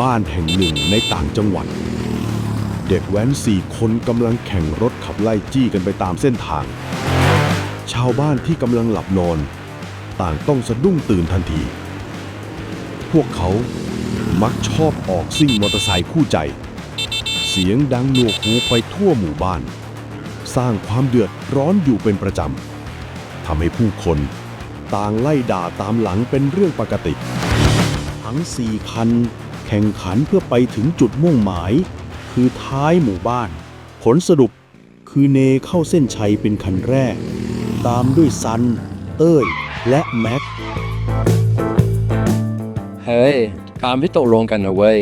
บ้านแห่งหนึ่งในต่างจังหวัด เด็กแว้นสี่คนกำลังแข่งรถขับไล่จี้กันไปตามเส้นทาง ชาวบ้านที่กำลังหลับนอน ต่างต้องสะดุ้งตื่นทันที พวกเขามักชอบออกซิ่งมอเตอร์ไซค์คู่ใจ เสียงดังหนวกหูไปทั่วหมู่บ้าน สร้างความเดือดร้อนอยู่เป็นประจำทำให้ผู้คนต่างไล่ด่าตามหลังเป็นเรื่องปกติ ทั้งสี่คัน แข่งขันเพื่อไปถึงจุดมุ่งหมาย คือท้ายหมู่บ้าน ผลสรุปคือเนเข้าเส้นชัยเป็นคันแรก ตามด้วยซัน เต้ย และแม็ก เฮ้ย ตามที่ตกลงกันนะเว้ย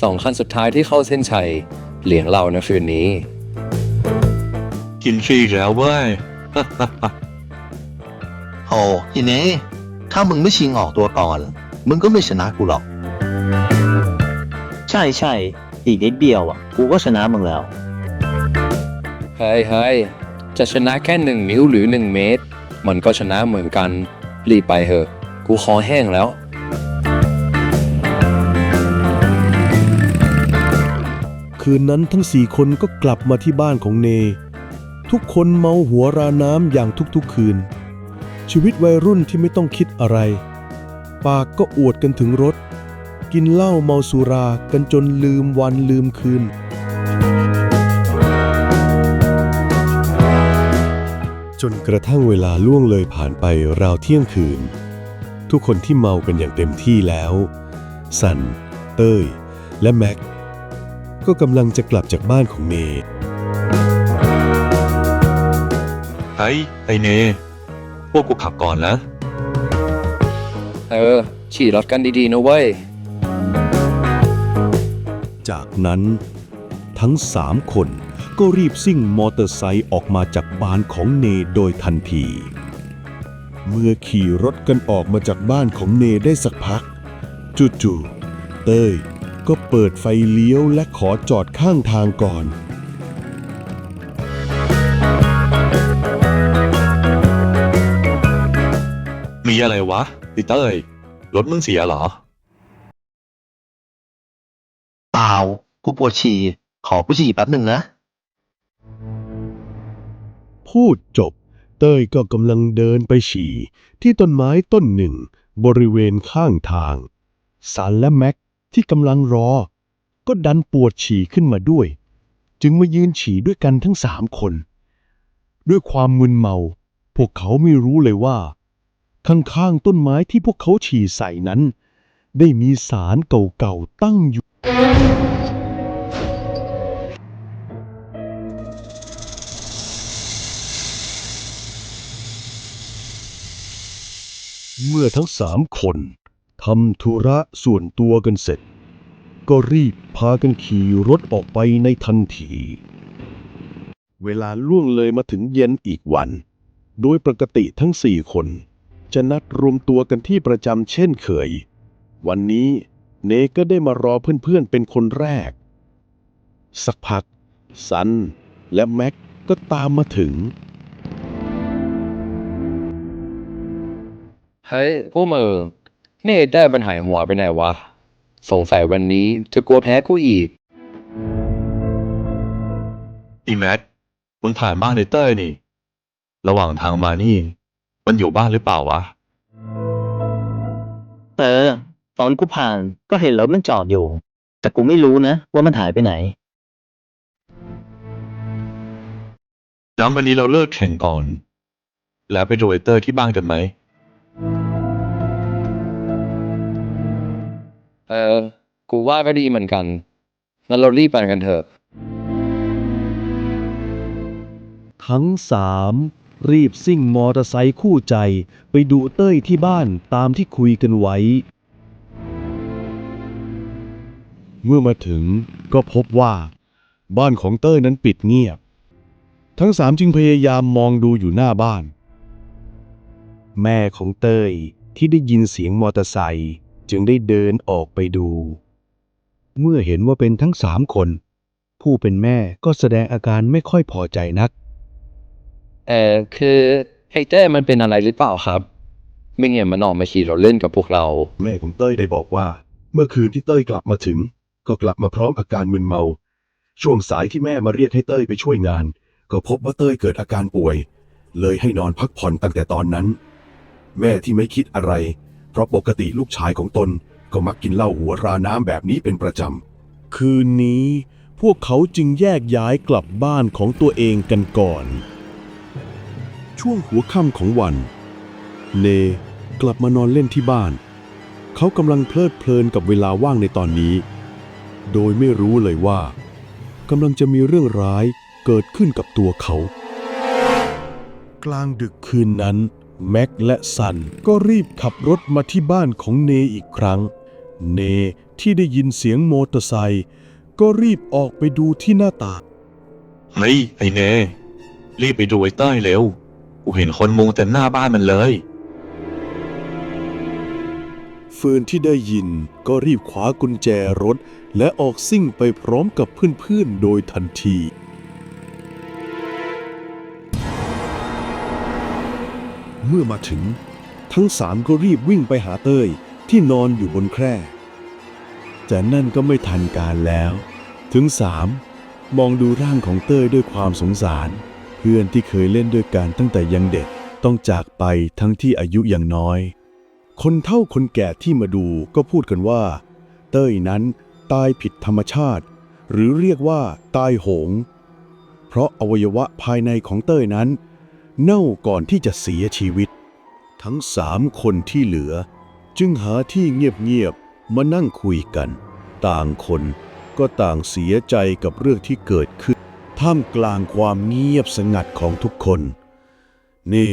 สองคันสุดท้ายที่เข้าเส้นชัยเลี้ยงเรานะคืนนี้ กินฟรีอีกแล้วเว้ย โอ้ทีนี้ถ้ามึงไม่ชิงออกตัวก่อน มึงก็ไม่ชนะกูหรอก ใช่ใช่อีกนิดเดียวอะ กูก็ชนะมึงแล้ว เฮ้ยเฮ้ยจะชนะแค่หนึ่งนิ้วหรือหนึ่งเมตร มันก็ชนะเหมือนกัน รีบไปเถอะ กูคอแห้งแล้ว คืนนั้นทั้งสี่คนก็กลับมาที่บ้านของเน ทุกคนเมาหัวราน้ำอย่างทุกๆคืน ชีวิตวัยรุ่นที่ไม่ต้องคิดอะไร ปากก็อวดกันถึงรถ กินเหล้าเมาสุรากันจนลืมวันลืมคืน จนกระทั่งเวลาล่วงเลยผ่านไปราวเที่ยงคืน ทุกคนที่เมากันอย่างเต็มที่แล้ว สัน เต้ย และแม็ก ก็กำลังจะกลับจากบ้านของเนเฮ้ยไอเนพวกกูขับก่อนนะ เออ ขี่รถกันดีๆนะเว้ย จากนั้น ทั้งสามคนก็รีบซิ่งมอเตอร์ไซค์ออกมาจากบ้านของเนโดยทันที เมื่อขี่รถกันออกมาจากบ้านของเนได้สักพัก จู่ๆเต้ยก็เปิดไฟเลี้ยวและขอจอดข้างทางก่อนมีอะไรวะพีเตอร์รถมึงเสียเหรอ ล่ากูปวดฉี่ ขอกูฉี่แป๊บหนึ่งนะ พูดจบ เต้ยก็กำลังเดินไปฉี่ ที่ต้นไม้ต้นหนึ่ง บริเวณข้างทาง สันและแม็กที่กำลังรอ ก็ดันปวดฉี่ขึ้นมาด้วย จึงมายืนฉี่ด้วยกันทั้งสามคน ด้วยความมึนเมา พวกเขาไม่รู้เลยว่า ข้างๆต้นไม้ที่พวกเขาฉี่ใส่นั้น ได้มีสารเก่าๆตั้งอยู่ เมื่อทั้งสามคนทำธุระส่วนตัวกันเสร็จ ก็รีบพากันขี่รถออกไปในทันที เวลาล่วงเลยมาถึงเย็นอีกวัน โดยปกติทั้งสี่คน จะนัดรวมตัวกันที่ประจำเช่นเคย วันนี้ เนก็ได้มารอเพื่อนๆเป็นคนแรก สักพัก ซัน และแม็กก็ตามมาถึง เฮ้ยพวกมึงเน่ได้มันหายหัวไปไหนวะ สงสัยวันนี้จะกลัวแพ้กูอีก อีแมทมึงผ่านบ้านไอเตอร์นี่ ระหว่างทางมานี่ มันอยู่บ้านหรือเปล่าวะเออ ตอนกูผ่านก็เห็นรถมันจอดอยู่ แต่กูไม่รู้นะว่ามันหายไปไหนย้ำวันนี้เราเลิกแข่งก่อน แล้วไปดูไอเตอร์ที่บ้านกันไหม เออ กูว่าก็ดีเหมือนกันงั้นเรารีบไปกันเถอะ ทั้งสามรีบซิ่งมอเตอร์ไซค์คู่ใจ ไปดูเต้ยที่บ้านตามที่คุยกันไว้ เมื่อมาถึงก็พบว่า บ้านของเต้ยนั้นปิดเงียบ ทั้งสามจึงพยายามมองดูอยู่หน้าบ้าน แม่ของเต้ยที่ได้ยินเสียงมอเตอร์ไซค์จึงได้เดินออกไปดู เมื่อเห็นว่าเป็นทั้งสามคน ผู้เป็นแม่ก็แสดงอาการไม่ค่อยพอใจนัก เออคือไฮเต้มันเป็นอะไรหรือเปล่าครับ ไม่งั้นมันออกมาขี่รถเล่นกับพวกเรา แม่ของเต้ยได้บอกว่า เมื่อคืนที่เต้ยกลับมาถึง ก็กลับมาพร้อมอาการมึนเมา ช่วงสายที่แม่มาเรียกให้เต้ยไปช่วยงาน ก็พบว่าเต้ยเกิดอาการป่วย เลยให้นอนพักผ่อนตั้งแต่ตอนนั้น แม่ที่ไม่คิดอะไร เพราะปกติลูกชายของตนก็มักกินเหล้าหัวราน้ำแบบนี้เป็นประจำ คืนนี้พวกเขาจึงแยกย้ายกลับบ้านของตัวเองกันก่อน ช่วงหัวค่ำของวัน เนกลับมานอนเล่นที่บ้าน เขากำลังเพลิดเพลินกับเวลาว่างในตอนนี้ โดยไม่รู้เลยว่ากำลังจะมีเรื่องร้ายเกิดขึ้นกับตัวเขา กลางดึกคืนนั้น แม็กและซันก็รีบขับรถมาที่บ้านของเนอีกครั้ง เนที่ได้ยินเสียงมอเตอร์ไซค์ก็รีบออกไปดูที่หน้าต่าง เฮ้ยไอ้เนรีบไปดูไอ้เต้ยเร็ว กูเห็นคนมุงเต็มหน้าบ้านมันเลยฟืนที่ได้ยินก็รีบคว้ากุญแจรถ และออกซิ่งไปพร้อมกับเพื่อนๆโดยทันที เมื่อมาถึง ทั้งสามก็รีบวิ่งไปหาเต้ยที่นอนอยู่บนแคร่ แต่นั่นก็ไม่ทันการแล้ว ถึงสามมองดูร่างของเต้ยด้วยความสงสาร เพื่อนที่เคยเล่นด้วยกันตั้งแต่ยังเด็กต้องจากไปทั้งที่อายุยังน้อย คนเฒ่าคนแก่ที่มาดูก็พูดกันว่า เต้ยนั้น ตายผิดธรรมชาติ หรือเรียกว่าตายโหง เพราะอวัยวะภายในของเต้ยนั้น เน่าก่อนที่จะเสียชีวิต ทั้งสามคนที่เหลือ จึงหาที่เงียบๆมานั่งคุยกัน ต่างคนก็ต่างเสียใจกับเรื่องที่เกิดขึ้น ท่ามกลางความเงียบสงัดของทุกคน นี่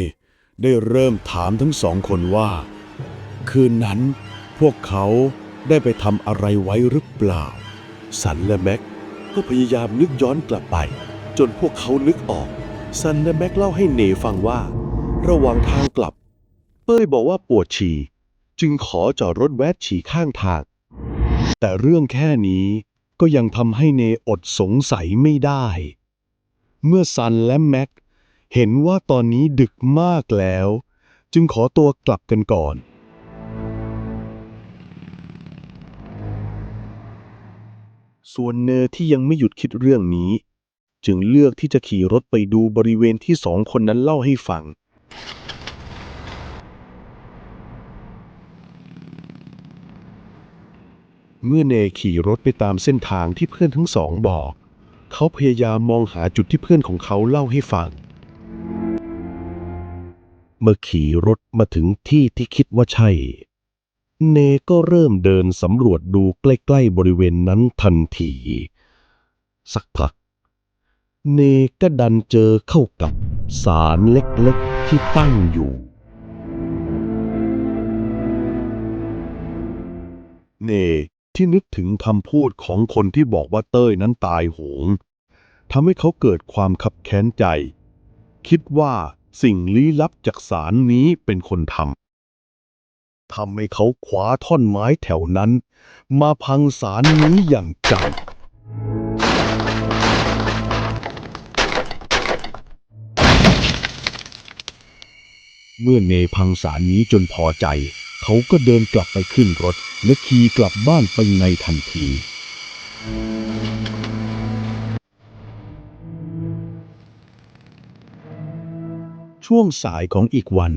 ได้เริ่มถามทั้งสองคนว่า คืนนั้นพวกเขา ได้ไปทำอะไรไว้หรือเปล่า สันและแม็กก็พยายามนึกย้อนกลับไป จนพวกเขานึกออก สันและแม็กเล่าให้เนฟังว่า ระหว่างทางกลับ เป้ยบอกว่าปวดฉี่ จึงขอจอดรถแวะฉี่ข้างทาง แต่เรื่องแค่นี้ก็ยังทำให้เนอดสงสัยไม่ได้ เมื่อซันและแม็กเห็นว่าตอนนี้ดึกมากแล้ว จึงขอตัวกลับกันก่อน ส่วนเนอที่ยังไม่หยุดคิดเรื่องนี้ จึงเลือกที่จะขี่รถไปดูบริเวณที่สองคนนั้นเล่าให้ฟัง เมื่อเนขี่รถไปตามเส้นทางที่เพื่อนทั้งสองบอก เขาพยายามมองหาจุดที่เพื่อนของเขาเล่าให้ฟัง เมื่อขี่รถมาถึงที่ที่คิดว่าใช่ เนก็เริ่มเดินสำรวจดูใกล้ๆบริเวณนั้นทันที สักพัก เนก็ดันเจอเข้ากับสารเล็กๆที่ตั้งอยู่ เนที่นึกถึงคำพูดของคนที่บอกว่าเต้ยนั้นตายโหงทำให้เขาเกิดความขับแค้นใจ คิดว่าสิ่งลี้ลับจากสารนี้เป็นคนทำ ทำให้เขาคว้าท่อนไม้แถวนั้น มาพังสารนี้อย่างจังเมื่อเนพังสารนี้จนพอใจ เขาก็เดินกลับไปขึ้นรถ และขี่กลับบ้านไปในทันที ช่วงสายของอีกวัน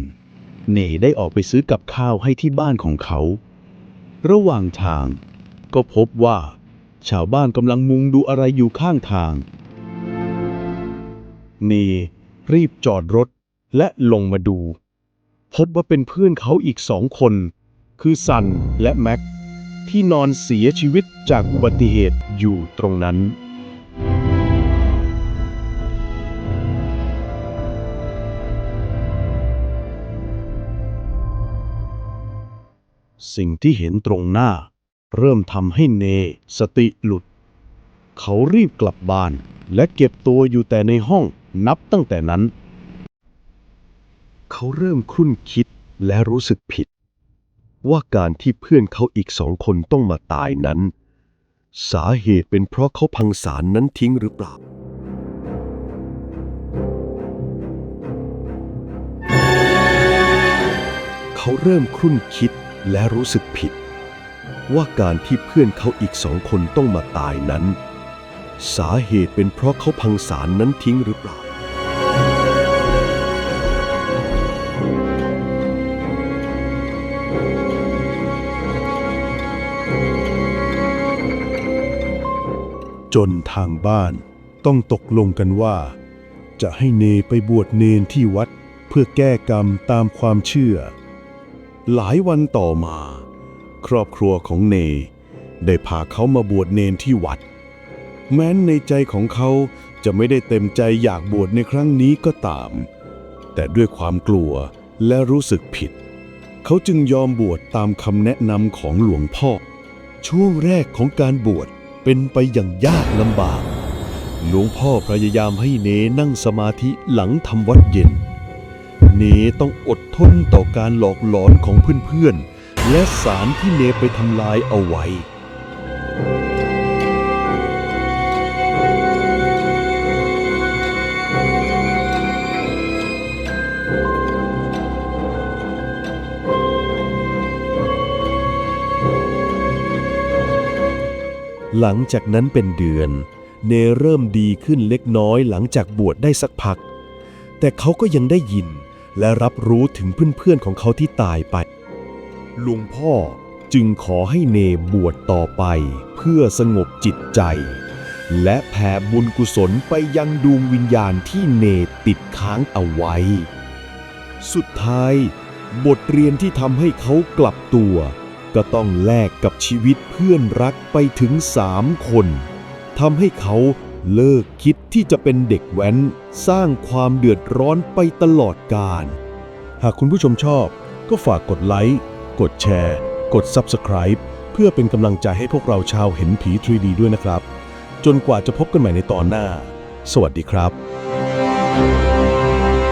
เนได้ออกไปซื้อกับข้าวให้ที่บ้านของเขา ระหว่างทาง ก็พบว่า ชาวบ้านกำลังมุงดูอะไรอยู่ข้างทาง เนรีบจอดรถและลงมาดู พบว่าเป็นเพื่อนเขาอีกสองคน คือซันและแม็ก ที่นอนเสียชีวิตจากอุบัติเหตุอยู่ตรงนั้น สิ่งที่เห็นตรงหน้า เริ่มทำให้เน สติหลุด เขารีบกลับบ้าน และเก็บตัวอยู่แต่ในห้องนับตั้งแต่นั้น เขาเริ่มครุ่นคิดและรู้สึกผิด ว่าการที่เพื่อนเขาอีกสองคนต้องมาตายนั้น สาเหตุเป็นเพราะเขาพังสารนั้นทิ้งหรือเปล่าเขาเริ่มครุ่นคิด และรู้สึกผิด ว่าการที่เพื่อนเขาอีกสองคนต้องมาตายนั้น สาเหตุเป็นเพราะเขาพังสารนั้นทิ้งหรือเปล่า จนทางบ้านต้องตกลงกันว่า จะให้เนไปบวชเนนที่วัดเพื่อแก้กรรมตามความเชื่อ หลายวันต่อมา ครอบครัวของเน ได้พาเขามาบวชเนนที่วัด แม้นในใจของเขาจะไม่ได้เต็มใจอยากบวชในครั้งนี้ก็ตาม แต่ด้วยความกลัวและรู้สึกผิด เขาจึงยอมบวชตามคำแนะนำของหลวงพ่อ ช่วงแรกของการบวชเป็นไปอย่างยากลำบาก หลวงพ่อพยายามให้เนนั่งสมาธิหลังทำวัดเย็น นต้องอดทนต่อการหลอกหลอนของเพื่อนๆ และสารที่เนไปทำลายเอาไว้ หลังจากนั้นเป็นเดือน เนเริ่มดีขึ้นเล็กน้อยหลังจากบวชได้สักพัก แต่เขาก็ยังได้ยิน และรับรู้ถึงเพื่อนๆของเขาที่ตายไป หลวงพ่อจึงขอให้เนบวชต่อไปเพื่อสงบจิตใจ และแผ่บุญกุศลไปยังดวงวิญญาณที่เนติดค้างเอาไว้ สุดท้าย บทเรียนที่ทำให้เขากลับตัว ก็ต้องแลกกับชีวิตเพื่อนรักไปถึงสามคนทำให้เขา เลิกคิดที่จะเป็นเด็กแว้น สร้างความเดือดร้อนไปตลอดกาลหากคุณผู้ชมชอบ ก็ฝากกดไลค์ กดแชร์ กด Subscribe เพื่อเป็นกำลังใจให้พวกเราชาวเห็นผี 3D ด้วยนะครับ จนกว่าจะพบกันใหม่ในตอนหน้า สวัสดีครับ